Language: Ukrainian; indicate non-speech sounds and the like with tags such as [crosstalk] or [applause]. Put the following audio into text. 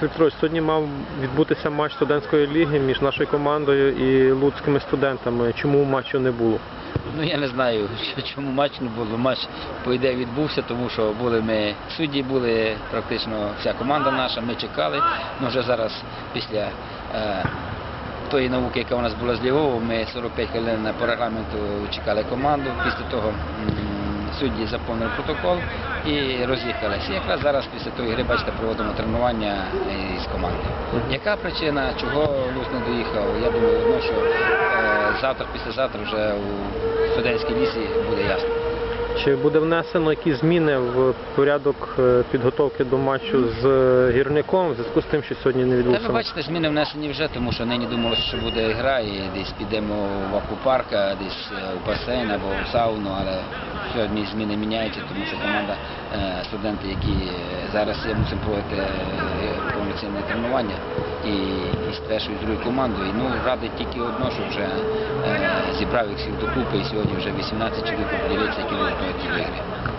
Петрович, сьогодні мав відбутися матч студентської ліги між нашою командою і луцькими студентами. Чому матчу не було? Ну я не знаю, [laughs] чому матч не було. Матч по ідеї відбувся, тому що були ми судді, були практично вся команда наша, ми чекали. Ну вже зараз після е, тої науки, яка у нас була з Львова, ми 45 хвилин по регламенту чекали команду. Після того судді заповнили протокол і роз'їхалися. Якраз зараз після тої гри, бачите, проводимо тренування із командою. Яка причина, чого Луц не доїхав? Я думаю, одно, що е, завтра, післязавтра вже у студентській лісі буде ясно. Чи буде внесено якісь зміни в порядок е, підготовки до матчу з е, гірником в зв'язку з тим, що сьогодні не Та ви бачите, зміни внесені вже, тому що нині думали, що буде гра і десь підемо в аквапарк, десь е, у басейн або в сауну, але сьогодні зміни міняються, тому що команда, е, студенти, які е, зараз є, мусимо проводити е, повноцінне тренування і, першою і з другою командою. І, ну, радить тільки одно, що вже зібрав їх всіх докупи і сьогодні вже 18 чоловік поділяться, які будуть до цієї гри.